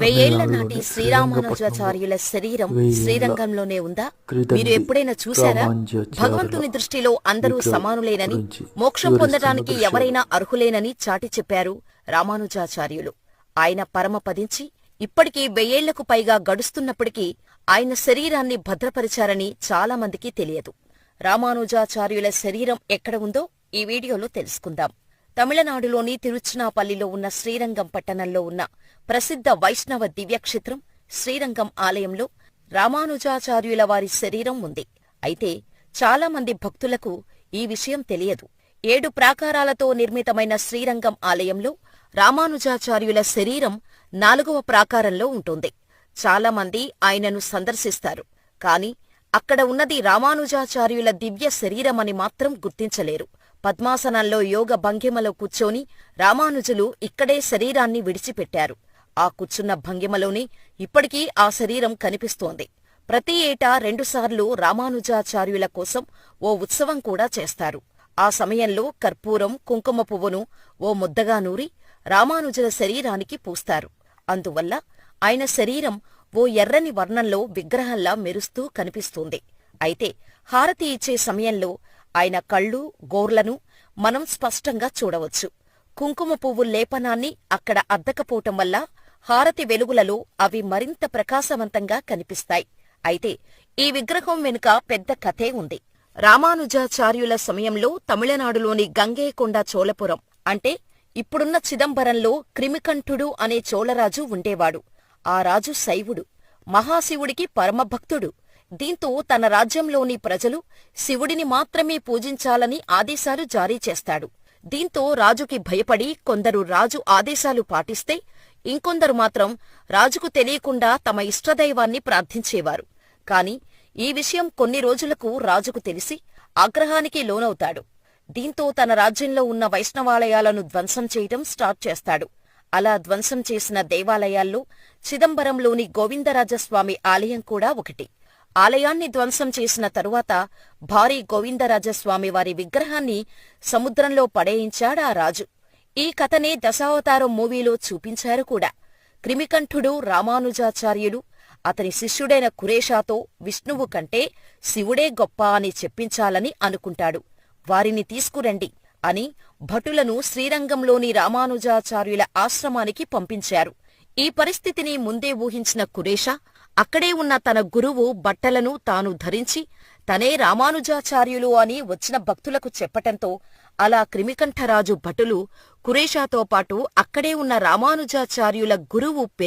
వెయ్యేళ్ళ నాటి శ్రీరామానుజాచార్యుల శరీరం శ్రీరంగంలోనే ఉందా? మీరు ఎప్పుడైనా చూశారా? భగవంతుని దృష్టిలో అందరూ సమానులేనని మోక్షం పొందటానికి ఎవరైనా అర్హులేనని చాటి చెప్పారు రామానుజాచార్యులు. ఆయన పరమపదించి ఇప్పటికీ వెయ్యేళ్ళకు పైగా గడుస్తున్నప్పటికీ ఆయన శరీరాన్ని భద్రపరిచారని చాలా మందికి తెలియదు. రామానుజాచార్యుల శరీరం ఎక్కడ ఉందో ఈ వీడియోలో తెలుసుకుందాం. తమిళనాడులోని తిరుచినాపల్లిలో ఉన్న శ్రీరంగం పట్టణంలో ఉన్న ప్రసిద్ధ వైష్ణవ దివ్యక్షేత్రం శ్రీరంగం ఆలయంలో రామానుజాచార్యుల వారి శరీరం ఉంది. అయితే చాలామంది భక్తులకు ఈ విషయం తెలియదు. ఏడు ప్రాకారాలతో నిర్మితమైన శ్రీరంగం ఆలయంలో రామానుజాచార్యుల శరీరం నాలుగవ ప్రాకారంలో ఉంటుంది. చాలామంది ఆయనను సందర్శిస్తారు. కాని అక్కడ ఉన్నది రామానుజాచార్యుల దివ్య శరీరమని మాత్రం గుర్తించలేరు. పద్మాసనంలో యోగ భంగిమలో కూర్చొని రామానుజులు ఇక్కడే శరీరాన్ని విడిచిపెట్టారు. ఆ కూర్చున్న భంగిమలోనే ఇప్పటికీ ఆ శరీరం కనిపిస్తోంది. ప్రతి ఏటా రెండుసార్లు రామానుజాచార్యుల కోసం ఓ ఉత్సవం కూడా చేస్తారు. ఆ సమయంలో కర్పూరం కుంకుమ పువ్వును ఓ ముద్దగా నూరి రామానుజుల శరీరానికి పూస్తారు. అందువల్ల ఆయన శరీరం ఓ ఎర్రని వర్ణంలో విగ్రహంలా మెరుస్తూ కనిపిస్తుంది. అయితే హారతి ఇచ్చే సమయంలో ఆయన కళ్ళు గోర్లను మనం స్పష్టంగా చూడవచ్చు. కుంకుమ పువ్వు లేపనాన్ని అక్కడ అద్దకపోవటం వల్ల హారతి వెలుగులలో అవి మరింత ప్రకాశవంతంగా కనిపిస్తాయి. అయితే ఈ విగ్రహం వెనుక పెద్ద కథే ఉంది. రామానుజాచార్యుల సమయంలో తమిళనాడులోని గంగేకొండ చోళపురం అంటే ఇప్పుడున్న చిదంబరంలో క్రిమికంఠుడు అనే చోళరాజు ఉండేవాడు. ఆ రాజు శైవుడు. మహాశివుడికి పరమభక్తుడు. దీంతో తన రాజ్యంలోని ప్రజలు శివుడిని మాత్రమే పూజించాలని ఆదేశాలు జారీ చేస్తాడు. దీంతో రాజుకి భయపడి కొందరు రాజు ఆదేశాలు పాటిస్తే ఇంకొందరు మాత్రం రాజుకు తెలియకుండా తమ ఇష్టదైవాన్ని ప్రార్థించేవారు. కాని ఈ విషయం కొన్ని రోజులకు రాజుకు తెలిసి ఆగ్రహానికి లోనవుతాడు. దీంతో తన రాజ్యంలో ఉన్న వైష్ణవాలయాలను ధ్వంసం చేయటం స్టార్ట్ చేస్తాడు. అలా ధ్వంసం చేసిన దేవాలయాల్లో చిదంబరంలోని గోవిందరాజస్వామి ఆలయం కూడా ఒకటి. ఆలయాన్ని ధ్వంసం చేసిన తరువాత భారీ గోవిందరాజస్వామి వారి విగ్రహాన్ని సముద్రంలో పడేయించాడా రాజు. ఈ కథనే దశావతారం మూవీలో చూపించారు కూడా. క్రిమికంఠుడు రామానుజాచార్యులు అతని శిష్యుడైన కురేషాతో విష్ణువు కంటే శివుడే గొప్ప అని చెప్పించాలని అనుకుంటాడు. వారిని తీసుకురండి అని భటులను శ్రీరంగంలోని రామానుజాచార్యుల ఆశ్రమానికి పంపించారు. ఈ పరిస్థితిని ముందే ఊహించిన కురేష అక్కడే ఉన్న తన గురువు బట్టలను తాను ధరించి తనే రామానుజాచార్యులు అని వచ్చిన భక్తులకు చెప్పటంతో అలా క్రిమికంఠరాజు భటులు కురేషాతో పాటు అక్కడే ఉన్న రామానుజాచార్యుల గురువు పెరి